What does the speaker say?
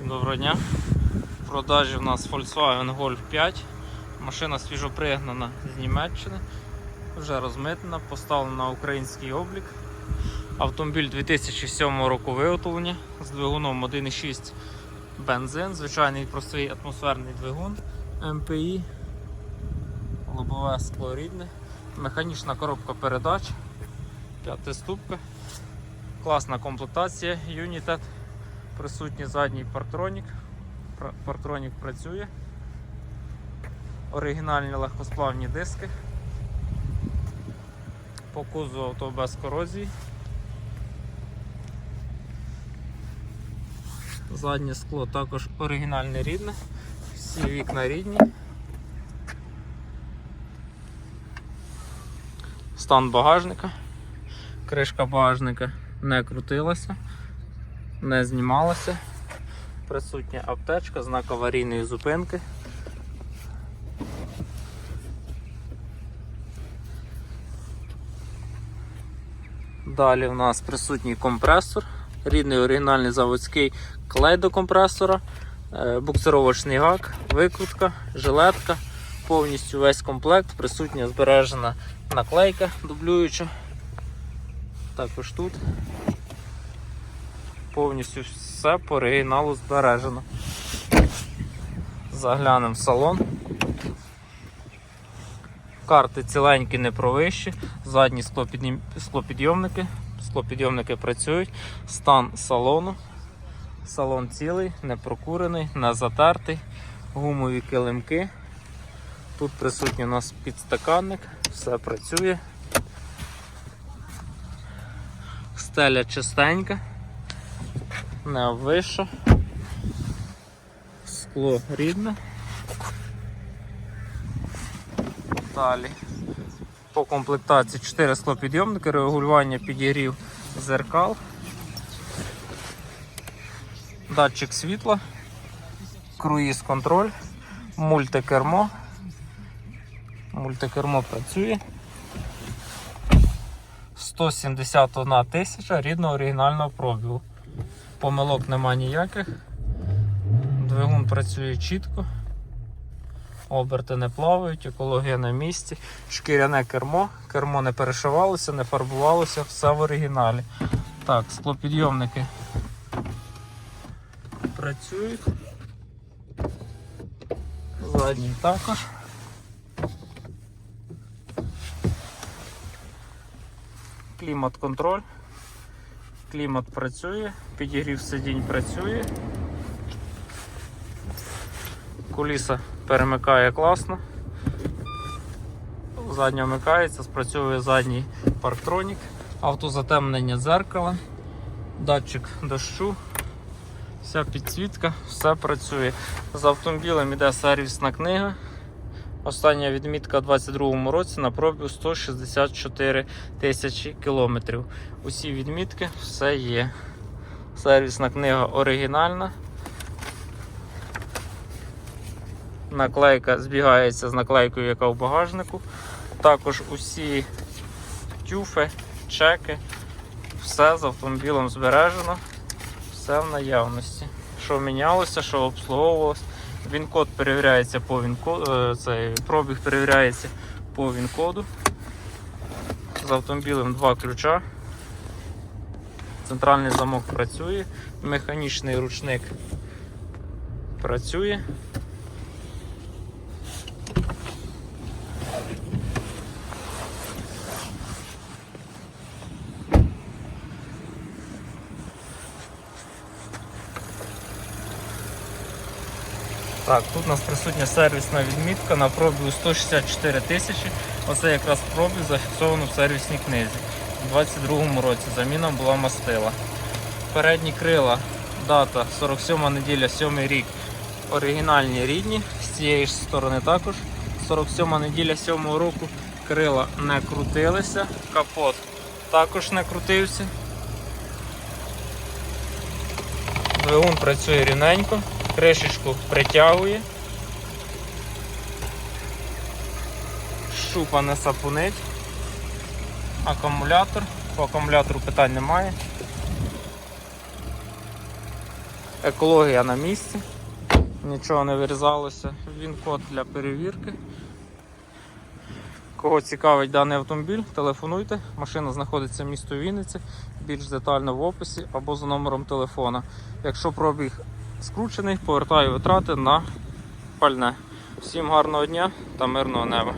Всім доброго дня. В продажі в нас Volkswagen Golf 5. Машина свіжопригнана з Німеччини, вже розмитнена, поставлена на український облік. Автомобіль 2007 року виготовлення з двигуном 1.6 бензин, звичайний простий атмосферний двигун МПІ, лобове скло рідне, механічна коробка передач, п'ятиступка, класна комплектація United. Присутній задній партронік. Партронік працює. Оригінальні легкосплавні диски. По кузову авто без корозії. Заднє скло також оригінальне рідне. Всі вікна рідні. Стан багажника. Кришка багажника не крутилася не знімалося. Присутня аптечка, знак аварійної зупинки. Далі в нас присутній компресор, рідний оригінальний заводський клей до компресора, е, буксировочний гак, викрутка, жилетка, повністю весь комплект, присутня збережена наклейка дублююча. Також тут повністю все по оригіналу збережено. Заглянемо в салон. Карти ціленькі, не провищі, задні склопідйомники, склопідйомники працюють, стан салону. Салон цілий, не прокурений, не затертий, гумові килимки. Тут присутній у нас підстаканник, все працює. Стеля чистенька не обвиша. Скло рідне. Далі. По комплектації 4 склопідйомники, регулювання підігрів зеркал, датчик світла, круїз контроль, мультикермо. Мультикермо працює. 171 тисяча рідного оригінального пробігу. Помилок нема ніяких. Двигун працює чітко. Оберти не плавають, екологія на місці, шкіряне кермо, кермо не перешивалося, не фарбувалося, все в оригіналі. Так, склопідйомники працюють. Задній також. Клімат-контроль. Клімат працює, підігрів сидінь працює. Куліса перемикає класно. Задня вмикається, спрацьовує задній парктронік, автозатемнення дзеркала, датчик дощу, вся підсвітка, все працює. З автомобілем іде сервісна книга. Остання відмітка у 2022 році на пробігу 164 тисячі кілометрів. Усі відмітки все є. Сервісна книга оригінальна. Наклейка збігається з наклейкою, яка в багажнику. Також усі тюфи, чеки, все з автомобілем збережено, все в наявності. Що мінялося, що обслуговувалось. Він-код перевіряється по він-коду, цей пробіг перевіряється по він-коду. З автомобілем два ключа. Центральний замок працює, механічний ручник працює. Так, тут у нас присутня сервісна відмітка на пробігу 164 тисячі. Оце якраз пробіг зафіксовано в сервісній книзі. У 2022 році заміна була мастила. Передні крила, дата 47 неділя, 7 рік. Оригінальні рідні, з цієї ж сторони також. 47 неділя 7 року крила не крутилися, капот також не крутився. Двигун працює рівненько, кришечку притягує. Шупа не сапунить. Акумулятор. По акумулятору питань немає. Екологія на місці. Нічого не вирізалося. Він код для перевірки. Кого цікавить даний автомобіль, телефонуйте. Машина знаходиться в місті Вінниці, більш детально в описі або за номером телефона. Якщо пробіг скручений, повертаю витрати на пальне. Всім гарного дня та мирного неба.